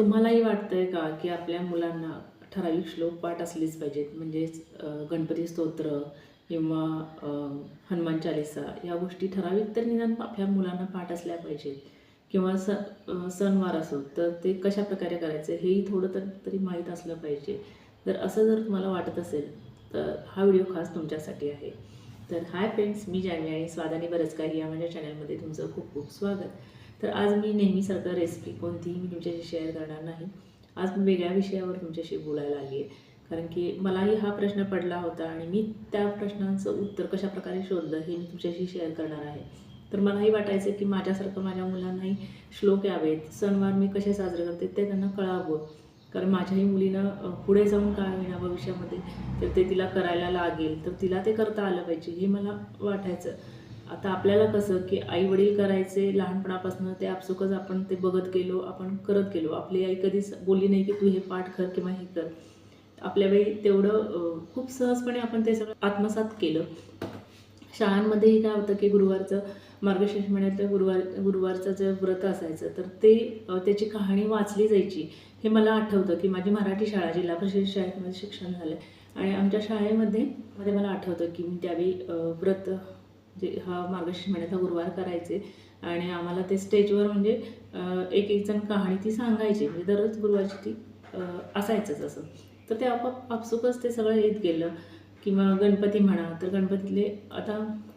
तुम्हालाही वाटतंय का की आपल्या मुलांना ठराविक श्लोक पाठ असलीच पाहिजेत? म्हणजेच गणपती स्तोत्र किंवा हनुमान चालिसा या गोष्टी ठराविक तर निदान आपल्या मुलांना पाठ असल्या पाहिजेत. किंवा स सणवार असो तर ते कशा प्रकारे करायचं हेही थोडं तर तरी माहीत असलं पाहिजे. तर असं जर तुम्हाला वाटत असेल तर हा व्हिडिओ खास तुमच्यासाठी आहे. तर हाय फ्रेंड्स मी जान्हवी आणि स्वादाने बरंच काही या माझ्या चॅनलमध्ये तुमचं खूप खूप स्वागत. तर आज मी नेहमीसारखं रेसिपी कोणतीही मी तुमच्याशी शेअर करणार नाही. आज मी वेगळ्या विषयावर तुमच्याशी बोलायला आली आहे कारण की मलाही हा प्रश्न पडला होता आणि मी त्या प्रश्नांचं उत्तर कशाप्रकारे शोधलं हे मी तुमच्याशी शेअर करणार आहे. तर मलाही वाटायचं की माझ्यासारखं माझ्या मुलांनाही श्लोक यावेत. सणवार मी कसे साजरे करते ते त्यांना कळावं. कारण माझ्याही मुलीनं पुढे जाऊन काय होईना भविष्यामध्ये तर ते तिला करायला लागेल. तर तिला ते करता आलं पाहिजे हे मला वाटायचं. आता आपल्याला कसं की आई वडील करायचे लहानपणापासून ते आपसुकच आपण ते बघत गेलो आपण करत गेलो. आपली आई कधीच बोलली नाही की तू हे पाठ कर किंवा हे कर. आपल्या वेळी तेवढं खूप सहजपणे आपण ते सगळं आत्मसात केलं. शाळांमध्येही काय होतं की गुरुवारचं मार्गशीर्ष महिन्यातलं गुरुवार गुरुवारचं जे व्रत असायचं तर ते त्याची कहाणी वाचली जायची. हे मला आठवतं की माझी मराठी शाळा जिल्हा परिषद शाळेत माझं शिक्षण झालं आणि आमच्या शाळेमध्ये मध्ये मला आठवतं की मी त्यावेळी व्रत जे हा मार्गशीर्ष महिन्याचा गुरुवार करायचे. आणि आम्हाला ते स्टेजवर म्हणजे एक एक जण कहाणी ती सांगायची. म्हणजे दररोज गुरुवारची ती असायचंच असं. तर ते आपोआप आपसुकच ते सगळं येत गेलं. किंवा गणपती म्हणा तर गणपतीतले आता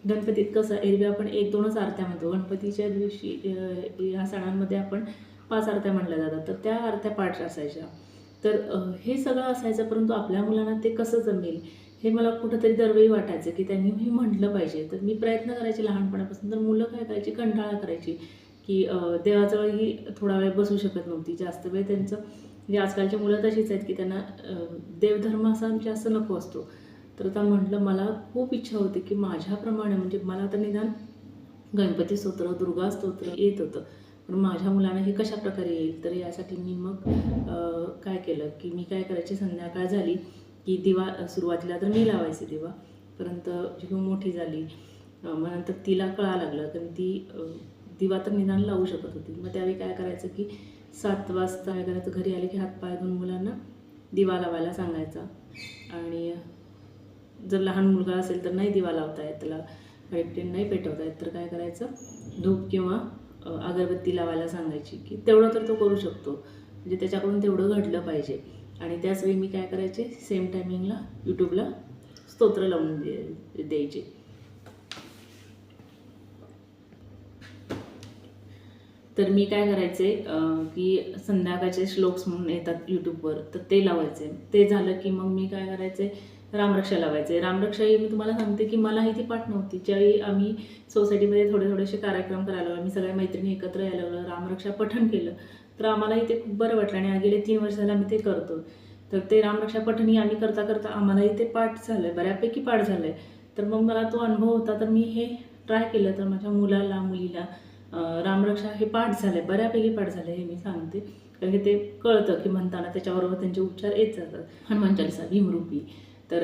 गणपतीत कसं एरवी आपण एक दोनच आरत्या म्हणतो. गणपतीच्या दिवशी ह्या सणांमध्ये आपण पाच आरत्या म्हणल्या जातात. तर त्या आरत्या पाठ असायच्या. तर हे सगळं असायचं परंतु आपल्या मुलांना ते कसं जमेल? हे मला कुठंतरी दरवेळी वाटायचं की त्यांनी हे म्हटलं पाहिजे. तर मी प्रयत्न करायचे लहानपणापासून. तर मुलं काय करायची? कंटाळा करायची की देवाजवळ देवाजवळही थोडा वेळ बसू शकत नव्हती. जास्त वेळ त्यांचं म्हणजे आजकालची मुलं तशीच आहेत की त्यांना देवधर्म असा जास्त नको असतो. तर आता म्हटलं मला खूप इच्छा होती की माझ्याप्रमाणे म्हणजे मला तर निदान गणपती स्तोत्र दुर्गा स्तोत्र येत होतं. पण माझ्या मुलांना हे कशा प्रकारे येईल? तर यासाठी मी मग काय केलं की मी काय करायची? संध्याकाळ झाली. की दिवा सुरुवातीला तर मी लावायचे दिवा परंतु जेव्हा मोठी झाली मग नंतर तिला कळा लागलं कारण ती दिवा तर निदान लावू शकत होती. मग त्यावेळी काय करायचं की सात वाजता काय करायचं घरी आले की हातपाय धुवून मुलांना दिवा लावायला सांगायचा. आणि जर लहान मुलगा असेल तर नाही दिवा लावता येत त्याला पेटते नाही पेटवता येत तर काय करायचं? धूप किंवा अगरबत्ती लावायला सांगायची की तेवढं तर तो करू शकतो. म्हणजे त्याच्याकडून तेवढं घडलं पाहिजे. आणि त्याच वेळी मी काय करायचे सेम टायमिंगला यूट्यूबला स्तोत्र लावून दे द्यायचे. तर मी काय करायचे की संध्याकाळचे श्लोक्स म्हणून येतात यूट्यूबवर तर ते लावायचे. ते झालं की मग मी काय करायचे रामरक्षा लावायचे रामरक्षाही मी तुम्हाला सांगते की मलाही ती पाठ नव्हती. ज्यावेळी आम्ही सोसायटीमध्ये थोडे थोडेसे कार्यक्रम करायला लागलो आम्ही सगळ्या मैत्रिणी एकत्र यायला लागलो रामरक्षा पठण केलं तर आम्हालाही ते खूप बरं वाटलं आणि गेले तीन वर्ष झालं आम्ही ते करतो तर ते रामरक्षा पठणी आम्ही करता करता आम्हालाही ते पाठ झालं आहे बऱ्यापैकी पाठ झालं आहे तर मग मला तो अनुभव होता तर मी हे ट्राय केलं तर माझ्या मुलाला मुलीला रामरक्षा हे पाठ झालं आहे बऱ्यापैकी पाठ झालं हे मी सांगते. कारण की ते कळतं की म्हणताना त्याच्याबरोबर त्यांचे उपचार येत जातात. हनुमान चालिसा भीमरूपी तर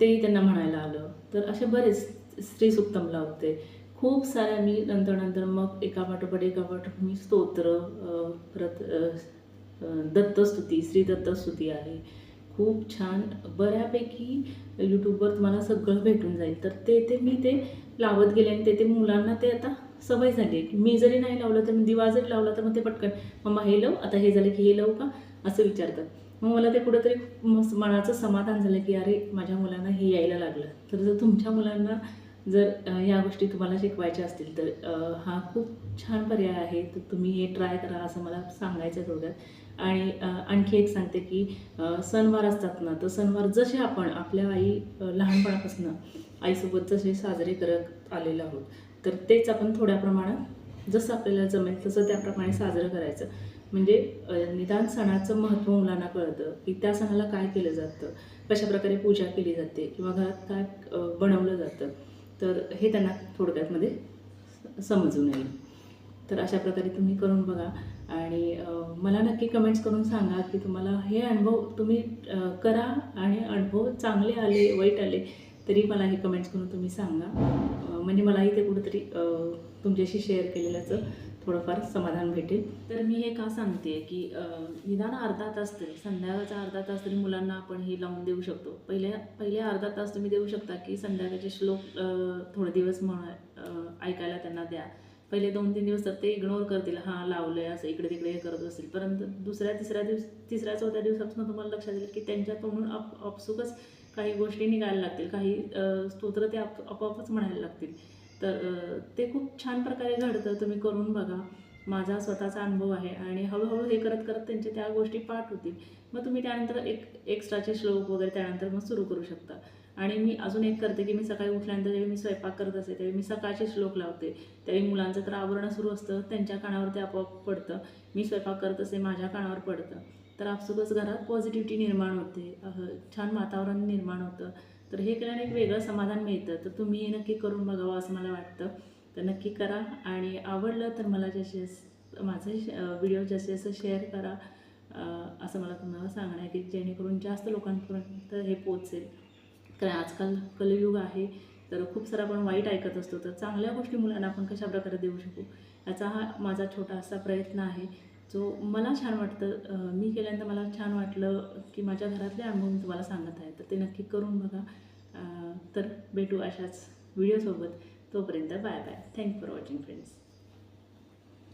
तेही त्यांना म्हणायला आलं. तर असे बरेच स्त्री सुक्तम लावते खूप साऱ्या मी नंतर नंतर मग एका पाठोपाठ एका पाठोपाठ मी स्तोत्र परत दत्तस्तुती श्री दत्तस्तुती आहे. खूप छान. बऱ्यापैकी यूट्यूबवर तुम्हाला सगळं भेटून जाईल. तर ते ते मी ते लावत गेले आणि ते ते मुलांना ते आता सवय झाली आहे की मी जरी नाही लावलं तर मी दिवा जरी लावला तर मग ते पटकन मम्मा हे लाव. आता हे झालं की हे लावू का? असं विचारतात. मग मला ते कुठंतरी मनाचं समाधान झालं की अरे माझ्या मुलांना हे यायला लागलं. तर जर तुमच्या मुलांना जर या गोष्टी तुम्हाला शिकवायच्या असतील तर हा खूप छान पर्याय आहे. तर तुम्ही हे ट्राय करा असं मला सांगायचं थोड्यात थोडक्यात. आणि आणखी एक सांगते की सणवार असतात ना तर सणवार जसे आपण आपल्या आई लहानपणापासून आईसोबत जसे साजरे करत आलेलो आहोत तर तेच आपण थोड्या प्रमाणात जसं आपल्याला जमेल तसं त्याप्रमाणे साजरं करायचं. म्हणजे निदान सणाचं महत्त्व मुलांना कळतं की त्या सणाला काय केलं जातं कशा प्रकारे पूजा केली जाते किंवा घरात काय बनवलं जातं. तर हे त्यांना थोडक्यातमध्ये समजून येईल. तर अशा प्रकारे तुम्ही करून बघा आणि मला नक्की कमेंट्स करून सांगा की तुम्हाला हे अनुभव तुम्ही करा आणि अनुभव चांगले आले वाईट आले तरी मला हे कमेंट्स करून तुम्ही सांगा. म्हणजे मलाही ते कुठंतरी तुमच्याशी शेअर केलेल्याचं थोडंफार समाधान भेटेल. तर मी हे का सांगते की निदान अर्धा तास तरी संध्याकाळचा अर्धा तास तरी मुलांना आपण हे लावून देऊ शकतो. पहिल्या पहिले अर्धा तास तुम्ही देऊ शकता की संध्याकाळचे श्लोक थोडे दिवस म्हण ऐकायला त्यांना द्या. पहिले दोन तीन दिवस तर ते इग्नोर करतील. हां लावलं आहे असं इकडे तिकडे हे करत असतील परंतु दुसऱ्या तिसऱ्या दिवस तिसऱ्या चौथ्या दिवसापासून तुम्हाला लक्षात येईल की त्यांच्या तोंडून आप आपसुकच काही गोष्टी निघायला लागतील काही स्तोत्र ते आप आपोआपच म्हणायला लागतील. तर ते खूप छान प्रकारे घडतं तुम्ही करून बघा. माझा स्वतःचा अनुभव आहे आणि हळूहळू हे करत करत त्यांच्या त्या गोष्टी पाठ होतील. मग तुम्ही त्यानंतर एक एक्स्ट्राचे श्लोक वगैरे त्यानंतर मग सुरू करू शकता. आणि मी अजून एक करते की मी सकाळी उठल्यानंतर जेव्हा मी स्वयंपाक करत असते त्यावेळी मी सकाळचे श्लोक लावते. त्यावेळी मुलांचं तर आवरणं सुरू असतं त्यांच्या कानावर ते आपोआप पडतं. मी स्वयंपाक करत असते माझ्या कानावर पडतं. तर आपसुकच घरात पॉझिटिव्हिटी निर्माण होते छान वातावरण निर्माण होतं. तर हे केल्याने एक वेगळं समाधान मिळतं. तर तुम्ही हे नक्की करून बघावं असं मला वाटतं. तर नक्की करा आणि आवडलं तर मला जसे माझे व्हिडिओ जसे जसं शेअर करा असं मला तुम्हाला सांगणं आहे की जेणेकरून जास्त लोकांपर्यंत हे पोचेल कारण आजकाल कलयुग आहे तर खूप सारं आपण वाईट ऐकत असतो. तर चांगल्या गोष्टी मुलांना आपण कशा प्रकारे देऊ शकू? याचा हा माझा छोटासा प्रयत्न आहे. जो मला छान वाटतं मी केल्यानंतर मला छान वाटलं की माझ्या घरातले अनुभव मी तुम्हाला सांगत आहे तर ते नक्की करून बघा. तर भेटू अशाच व्हिडिओसोबत तोपर्यंत bye bye. Thank you for watching friends